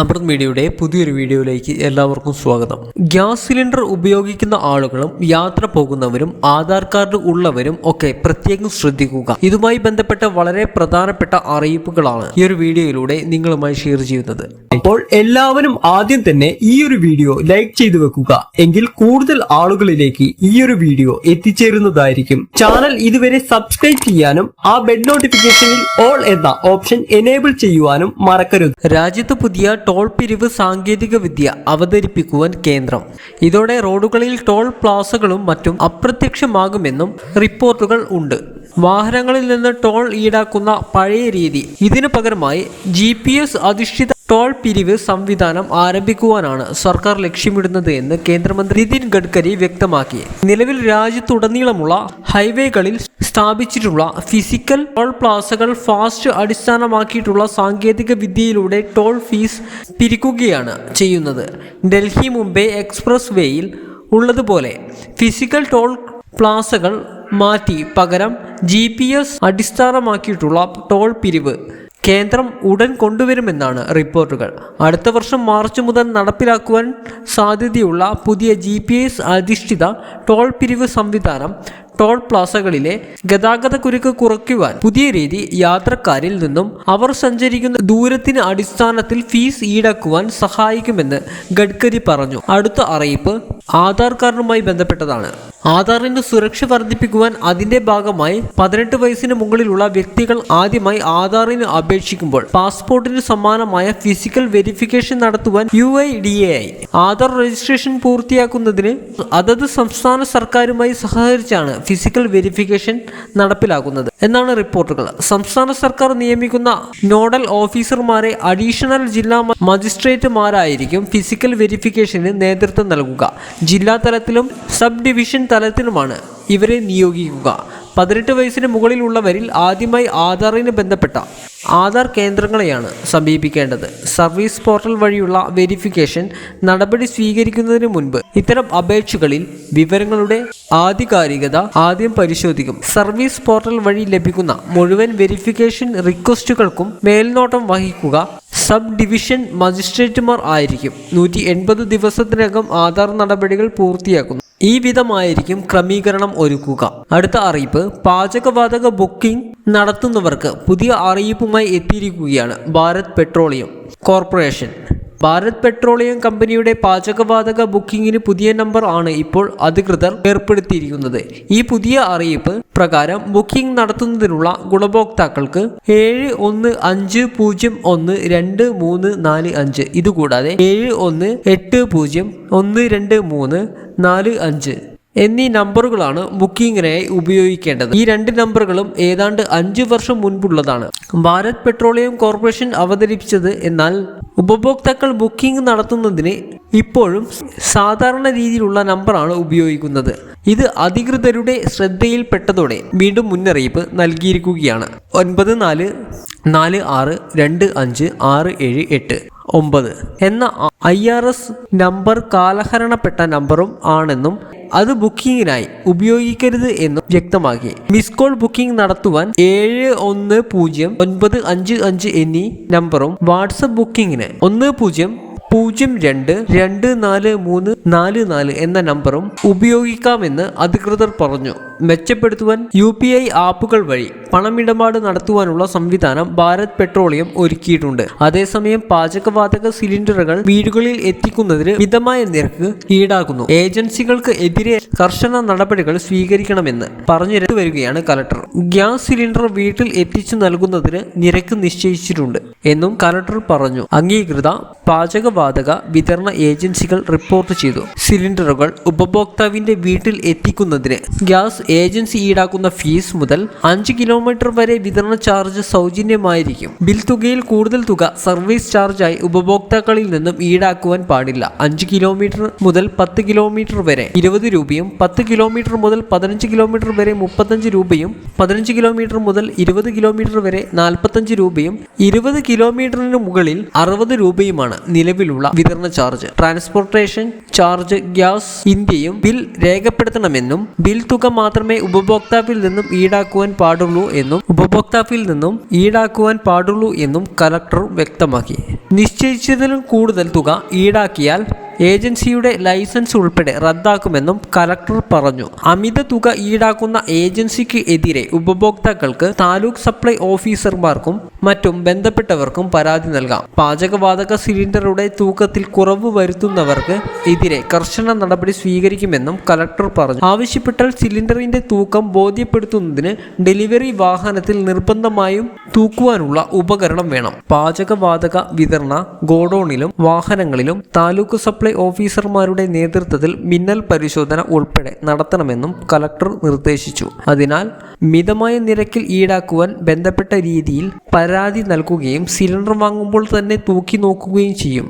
അമൃത് മീഡിയയുടെ പുതിയൊരു വീഡിയോയിലേക്ക് എല്ലാവർക്കും സ്വാഗതം. ഗ്യാസ് സിലിണ്ടർ ഉപയോഗിക്കുന്ന ആളുകളും യാത്ര പോകുന്നവരും ആധാർ കാർഡ് ഉള്ളവരും ഒക്കെ പ്രത്യേകം ശ്രദ്ധിക്കുക. ഇതുമായി ബന്ധപ്പെട്ട വളരെ പ്രധാനപ്പെട്ട അറിയിപ്പുകളാണ് ഈ ഒരു വീഡിയോയിലൂടെ നിങ്ങളുമായി ഷെയർ ചെയ്യുന്നത്. അപ്പോൾ എല്ലാവരും ആദ്യം തന്നെ ഈ ഒരു വീഡിയോ ലൈക്ക് ചെയ്തു വെക്കുക. എങ്കിൽ കൂടുതൽ ആളുകളിലേക്ക് ഈ ഒരു വീഡിയോ എത്തിച്ചേരുന്നതായിരിക്കും. ചാനൽ ഇതുവരെ സബ്സ്ക്രൈബ് ചെയ്യാനും ആ ബെൽ നോട്ടിഫിക്കേഷനിൽ ഓൾ എന്ന ഓപ്ഷൻ എനേബിൾ ചെയ്യുവാനും മറക്കരുത്. രാജ്യത്ത് പുതിയ ടോൾ പിരിവ് സാങ്കേതികവിദ്യ അവതരിപ്പിക്കുവാൻ കേന്ദ്രം. ഇതോടെ റോഡുകളിൽ ടോൾ പ്ലാസകളും മറ്റും അപ്രത്യക്ഷമാകുമെന്നും റിപ്പോർട്ടുകൾ ഉണ്ട്. വാഹനങ്ങളിൽ നിന്ന് ടോൾ ഈടാക്കുന്ന പഴയ രീതി. ഇതിനു പകരമായി ജി അധിഷ്ഠിത ടോൾ പിരിവ് സംവിധാനം ആരംഭിക്കുവാനാണ് സർക്കാർ ലക്ഷ്യമിടുന്നത് എന്ന് കേന്ദ്രമന്ത്രി നിതിൻ ഗഡ്കരി വ്യക്തമാക്കി. നിലവിൽ രാജ്യത്തുടനീളമുള്ള ഹൈവേകളിൽ സ്ഥാപിച്ചിട്ടുള്ള ഫിസിക്കൽ ടോൾ പ്ലാസകൾ ഫാസ്റ്റ് അടിസ്ഥാനമാക്കിയിട്ടുള്ള സാങ്കേതിക വിദ്യയിലൂടെ ടോൾ ഫീസ് പിരിക്കുകയാണ് ചെയ്യുന്നത്. ഡൽഹി മുംബൈ എക്സ്പ്രസ് വേയിൽ ഉള്ളതുപോലെ ഫിസിക്കൽ ടോൾ പ്ലാസകൾ മാറ്റി പകരം ജി അടിസ്ഥാനമാക്കിയിട്ടുള്ള ടോൾ പിരിവ് കേന്ദ്രം ഉടൻ കൊണ്ടുവരുമെന്നാണ് റിപ്പോർട്ടുകൾ. അടുത്ത വർഷം മാർച്ച് മുതൽ നടപ്പിലാക്കുവാൻ സാധ്യതയുള്ള പുതിയ ജി പി എസ് അധിഷ്ഠിത ടോൾ പിരിവ് സംവിധാനം ടോൾ പ്ലാസകളിലെ ഗതാഗത കുരുക്ക് കുറയ്ക്കുവാൻ പുതിയ രീതി യാത്രക്കാരിൽ നിന്നും അവർ സഞ്ചരിക്കുന്ന ദൂരത്തിന് അടിസ്ഥാനത്തിൽ ഫീസ് ഈടാക്കുവാൻ സഹായിക്കുമെന്ന് ഗഡ്കരി പറഞ്ഞു. അടുത്ത അറിയിപ്പ് ആധാർ കാർഡുമായി ബന്ധപ്പെട്ടതാണ്. ആധാറിന്റെ സുരക്ഷ വർദ്ധിപ്പിക്കുവാൻ അതിന്റെ ഭാഗമായി പതിനെട്ട് വയസ്സിന് മുകളിലുള്ള വ്യക്തികൾ ആദ്യമായി ആധാറിന് അപേക്ഷിക്കുമ്പോൾ പാസ്പോർട്ടിന് സമാനമായ ഫിസിക്കൽ വെരിഫിക്കേഷൻ നടത്തുവാൻ U I D A I Aadhaar registration പൂർത്തിയാക്കുന്നതിന് അതത് സംസ്ഥാന സർക്കാരുമായി സഹകരിച്ചാണ് ഫിസിക്കൽ വെരിഫിക്കേഷൻ നടപ്പിലാക്കുന്നത്. എന്നാണ് റിപ്പോർട്ടുകൾ. സംസ്ഥാന സർക്കാർ നിയമിക്കുന്ന നോഡൽ ഓഫീസർമാരെ അഡീഷണൽ ജില്ലാ മജിസ്ട്രേറ്റുമാരായിരിക്കും ഫിസിക്കൽ വെരിഫിക്കേഷന് നേതൃത്വം നൽകുക. ജില്ലാ തലത്തിലും സബ് ഡിവിഷൻ തലത്തിലുമാണ് ഇവരെ നിയോഗിക്കുക. പതിനെട്ട് വയസ്സിന് മുകളിലുള്ളവരിൽ ആദ്യമായി ആധാറിന് ബന്ധപ്പെട്ട ആധാർ കേന്ദ്രങ്ങളെയാണ് സമീപിക്കേണ്ടത്. സർവീസ് പോർട്ടൽ വഴിയുള്ള വെരിഫിക്കേഷൻ നടപടി സ്വീകരിക്കുന്നതിന് മുൻപ് ഇത്തരം അപേക്ഷകളിൽ വിവരങ്ങളുടെ ആധികാരികത ആദ്യം പരിശോധിക്കും. സർവീസ് പോർട്ടൽ വഴി ലഭിക്കുന്ന മുഴുവൻ വെരിഫിക്കേഷൻ റിക്വസ്റ്റുകൾക്കും മേൽനോട്ടം വഹിക്കുക സബ് ഡിവിഷൻ മജിസ്ട്രേറ്റുമാർ ആയിരിക്കും. നൂറ്റി എൺപത് ദിവസത്തിനകം ആധാർ നടപടികൾ പൂർത്തിയാക്കുന്നു. ഈ വിധമായിരിക്കും ക്രമീകരണം ഒരുക്കുക. അടുത്ത അറിയിപ്പ് പാചകവാതക ബുക്കിംഗ് നടത്തുന്നവർക്ക് പുതിയ അറിയിപ്പുമായി എത്തിയിരിക്കുകയാണ് Bharat petroleum corporation. Bharat petroleum കമ്പനിയുടെ പാചകവാതക ബുക്കിംഗിന് പുതിയ നമ്പർ ആണ് ഇപ്പോൾ അധികൃതർ ഏർപ്പെടുത്തിയിരിക്കുന്നത്. ഈ പുതിയ അറിയിപ്പ് പ്രകാരം ബുക്കിംഗ് നടത്തുന്നതിനുള്ള ഗുണഭോക്താക്കൾക്ക് ഏഴ് ഒന്ന് അഞ്ച് പൂജ്യം ഒന്ന് രണ്ട് മൂന്ന് നാല് അഞ്ച് ഇതുകൂടാതെ ഏഴ് ഒന്ന് എട്ട് പൂജ്യം ഒന്ന് രണ്ട് മൂന്ന് നാല് അഞ്ച് എന്നീ നമ്പറുകളാണ് ബുക്കിങ്ങിനായി ഉപയോഗിക്കേണ്ടത്. ഈ രണ്ട് നമ്പറുകളും ഏതാണ്ട് അഞ്ചു വർഷം മുൻപുള്ളതാണ്. ഭാരത് പെട്രോളിയം കോർപ്പറേഷൻ അവതരിപ്പിച്ചത് എന്നാൽ ഉപഭോക്താക്കൾ ബുക്കിംഗ് നടത്തുന്നതിന് ഇപ്പോഴും സാധാരണ രീതിയിലുള്ള നമ്പറാണ് ഉപയോഗിക്കുന്നത്. ഇത് അധികൃതരുടെ ശ്രദ്ധയിൽപ്പെട്ടതോടെ വീണ്ടും മുന്നറിയിപ്പ് നൽകിയിരിക്കുകയാണ്. ഒൻപത് നാല് നാല് ആറ് രണ്ട് അഞ്ച് ആറ് ഏഴ് എട്ട് ഒമ്പത് എന്ന ഐ ആർ എസ് നമ്പർ കാലഹരണപ്പെട്ട നമ്പറും ആണെന്നും അത് ബുക്കിങ്ങിനായി ഉപയോഗിക്കരുത് എന്നും വ്യക്തമാക്കി. മിസ് കോൾ ബുക്കിംഗ് നടത്തുവാൻ ഏഴ് ഒന്ന് പൂജ്യം ഒൻപത് അഞ്ച് അഞ്ച് എന്നീ നമ്പറും വാട്സപ്പ് ബുക്കിങ്ങിന് ഒന്ന് പൂജ്യം പൂജ്യം രണ്ട് രണ്ട് നാല് മൂന്ന് നാല് നാല് എന്ന നമ്പറും ഉപയോഗിക്കാമെന്ന് അധികൃതർ പറഞ്ഞു. മെച്ചപ്പെടുത്തുവാൻ യു പി ഐ ആപ്പുകൾ വഴി പണമിടപാട് നടത്തുവാനുള്ള സംവിധാനം ഭാരത് പെട്രോളിയം ഒരുക്കിയിട്ടുണ്ട്. അതേസമയം പാചകവാതക സിലിണ്ടറുകൾ വീടുകളിൽ എത്തിക്കുന്നതിന് മിതമായ നിരക്ക് ഈടാക്കുന്നു. ഏജൻസികൾക്ക് എതിരെ കർശന നടപടികൾ സ്വീകരിക്കണമെന്ന് പറഞ്ഞു വരികയാണ് കലക്ടർ. ഗ്യാസ് സിലിണ്ടർ വീട്ടിൽ എത്തിച്ചു നൽകുന്നതിന് നിരക്ക് നിശ്ചയിച്ചിട്ടുണ്ട്. എന്നും കലക്ടർ പറഞ്ഞു. അംഗീകൃത പാചകവാതക വിതരണ ഏജൻസികൾ റിപ്പോർട്ട് ചെയ്തു. സിലിണ്ടറുകൾ ഉപഭോക്താവിന്റെ വീട്ടിൽ എത്തിക്കുന്നതിന് ഗ്യാസ് ഏജൻസി ഈടാക്കുന്ന ഫീസ് മുതൽ അഞ്ച് കിലോമീറ്റർ വരെ വിതരണ ചാർജ് സൗജന്യമായിരിക്കും. ബിൽ തുകയിൽ കൂടുതൽ തുക സർവീസ് ചാർജായി ഉപഭോക്താക്കളിൽ നിന്നും ഈടാക്കുവാൻ പാടില്ല. അഞ്ച് കിലോമീറ്റർ മുതൽ പത്ത് കിലോമീറ്റർ വരെ ഇരുപത് രൂപയും പത്ത് കിലോമീറ്റർ മുതൽ പതിനഞ്ച് കിലോമീറ്റർ വരെ മുപ്പത്തഞ്ച് രൂപയും പതിനഞ്ച് കിലോമീറ്റർ മുതൽ ഇരുപത് കിലോമീറ്റർ വരെ നാൽപ്പത്തഞ്ച് രൂപയും ഇരുപത് കിലോമീറ്ററിന് മുകളിൽ അറുപത് രൂപയുമാണ് നിലവിലുള്ള വിതരണ ചാർജ്. ട്രാൻസ്പോർട്ടേഷൻ ചാർജ് ഗ്യാസ് ഇന്ത്യയും ബിൽ രേഖപ്പെടുത്തണമെന്നും ബിൽ തുക മാത്രമേ ഉപഭോക്താവിൽ നിന്നും ഈടാക്കുവാൻ പാടുള്ളൂ എന്നും ഉപഭോക്താവിൽ നിന്നും ഈടാക്കുവാൻ പാടുള്ളൂ എന്നും കലക്ടർ വ്യക്തമാക്കി. നിശ്ചയിച്ചതിലും കൂടുതൽ തുക ഈടാക്കിയാൽ ഏജൻസിയുടെ ലൈസൻസ് ഉൾപ്പെടെ റദ്ദാക്കുമെന്നും കലക്ടർ പറഞ്ഞു. അമിത തുക ഈടാക്കുന്ന ഏജൻസിക്ക് എതിരെ ഉപഭോക്താക്കൾക്ക് താലൂക്ക് സപ്ലൈ ഓഫീസർമാർക്കും മറ്റും ബന്ധപ്പെട്ടവർക്കും പരാതി നൽകാം. പാചകവാതക സിലിണ്ടറുടെ തൂക്കത്തിൽ കുറവ് വരുത്തുന്നവർക്ക് എതിരെ കർശന നടപടി സ്വീകരിക്കുമെന്നും കലക്ടർ പറഞ്ഞു. ആവശ്യപ്പെട്ടാൽ സിലിണ്ടറിന്റെ തൂക്കം ബോധ്യപ്പെടുത്തുന്നതിന് ഡെലിവറി വാഹനത്തിൽ നിർബന്ധമായും തൂക്കുവാനുള്ള ഉപകരണം വേണം. പാചകവാതക വിതരണ ഗോഡൌണിലും വാഹനങ്ങളിലും താലൂക്ക് സപ്ലൈ ഓഫീസർമാരുടെ നേതൃത്വത്തിൽ മിന്നൽ പരിശോധന ഉൾപ്പെടെ നടത്തണമെന്നും കലക്ടർ നിർദ്ദേശിച്ചു. അതിനാൽ മിതമായ നിരക്കിൽ ഈടാക്കുവാൻ ബന്ധപ്പെട്ട രീതിയിൽ പരാതി നൽകുകയും സിലിണ്ടർ വാങ്ങുമ്പോൾ തന്നെ തൂക്കി നോക്കുകയും ചെയ്യും.